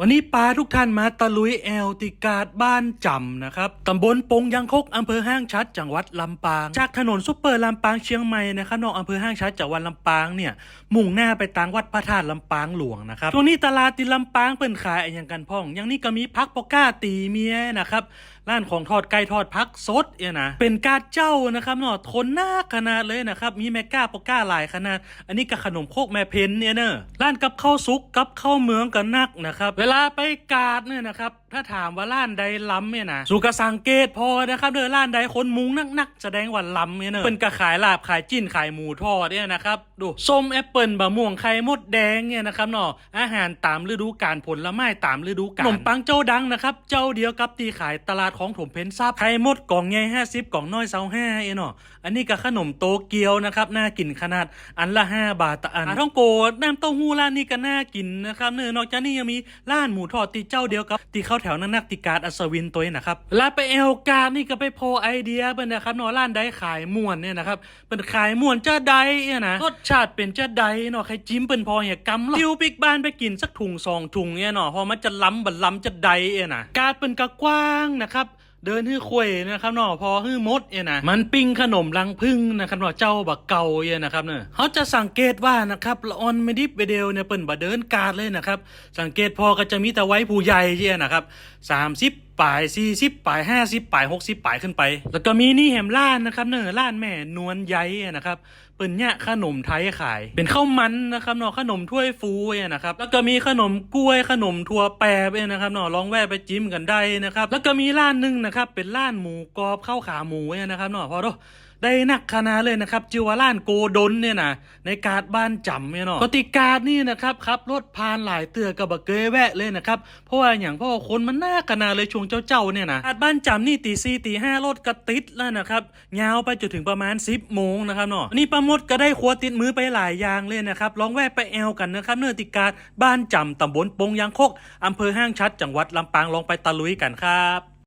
วันนี้ปาทุกท่านมาตะลุยแอลติกาดบ้านจำนะครับตำบลปงยังคกอำเภอห้างชัดจังหวัดลำปาง จากถนนซุปเปอร์ลำปางเชียงใหม่นะครับนอกอำเภอห้างชัดจังหวัดลำปางเนี่ยมุ่งหน้าไปทางวัดพระธาตุลำปางหลวงนะครับช่วงนี้ตลาดติลำปางเปิ่นขายอะไรอย่างกันพ่อง อย่างนี้ก็มีพักปอก้าตีเมียนะครับร้านของทอดไก่ทอดพักสดเนี่ยนะเป็นกาดเจ้านะครับเนาะทนหน้าขนาดเลยนะครับมีแม่ก้าปอก้าหลายขนาด อันนี้กับขนมโคกแม่เพนเนี่ยเนอะร้านกับข้าวซุกกับข้าวเมืองกันนักนะครับเวลาไปกาดเนี่ยนะครับ ถ้าถามว่าร้านใดล้ำเนี่ยนะสุกสังเกตพอนะครับเด้อร้านใดคนมุงนักๆแสดงว่าล้ำเนี่ยเนอะเป็นกระขายลาบขายจิ้นขายหมูทอดเนี่ยนะครับดูส้มแอปเปิลบะม่วงไข่มดแดงเนี่ยนะครับเนาะอาหารตามฤดูกาลผลไม้ตามฤดูกาลขนมปังเจ้าดังนะครับเจ้าเดียวกับตีขายตลาดของถมเพนซับไข่มดกล่องใหญ่ห้าสิบกล่องน้อยเซาห้าเอเนาะอันนี้ก็ขนมโตเกียวนะครับน่ากินขนาดอันละห้าบาทต่ออันอ่าท่องโกดน้ำเต้าหู้ร้านนี้ก็น่ากินนะครับเนื้อนอกจากนี้ยังมีร้านหมูทอดตีเจ้าเดียวกับตีเข้าแถวนักนักติการอัศวินตัวนี้นะครับแลาไปเอลกาดนี่ก็ไปโพไอเดียเป็นนะครับนอร้านใดขายม่วนเนี่ยนะครับเป็นขายม่วนจะใดเนี่ยนะรสชาติเป็นจะใดเนาะใครจิ้มเป็นพอเนี่ยกำลิวปิกบ้านไปกินสักถุงสองถุงเนี่ยเนาะพอมันจะล้ำบัดล้ำจะใดเนี่ยนะกาดเป็นกะกว้างนะครับเดินฮื้อควยนะครับเนาะพอฮื้อมดเนี่ยนะมันปิ้งขนมรังพึ่งนะครับเนาะเจ้าบักเก่าเนี่ยนะครับเนาะเขาจะสังเกตว่านะครับละออนไม่ดิบไปเดียวเนี่ยเปิ้นบ่เดินกาดเลยนะครับ สังเกตพอก็จะมีแต่ไว้ผู้ใหญ่เนี่ยนะครับสามสิบ ปลายสี่สิบปลายห้าสิบปลายหกสิบปลายขึ้นไป แล้วก็มีนี่แหมล้านนะครับเนอล้านแม่นวลใยนะครับเปิ่นเนี่ยขนมไทยขาย เป็นข้าวมันนะครับเนาะขนมถ้วยฟูเนี่ยนะครับแล้วก็มีขนมกล้วยขนมถั่วแปรเนี่ยนะครับเนาะลองแวะไปจิ้มกันได้นะครับแล้วก็มีร้านหนึ่งนะครับเป็นร้านหมูกรอบข้าวขาหมูเนี่ยนะครับเนาะพอดู ได้นักขนาดเลยนะครับจิวาร้านโกดนเนี่ยนะในการดบ้านจำเนี่ยเนาะกติกานี่นะครับครับรถพานหลายเตือกับบักเกยแวะเลยนะครับเพราะว่าอย่างเพราะว่าคนมันน่าขนาดเลยช่วงเจ้าๆเนี่ยนะการดบ้านจำนี่ตีสี่ตีห้ารถกระติดแล้วนะครับยาวไปจนถึงประมาณ10โมงนะครับเนาะนี่ประมดก็ได้ครัวติดมือไปหลายอย่างเลยนะครับลองแวะไปแอลกันนะครับเนื้อติการบ้านจำตำบลปงยางคกอำเภอห้างชัดจังหวัดลำปางลองไปตะลุยกันครับ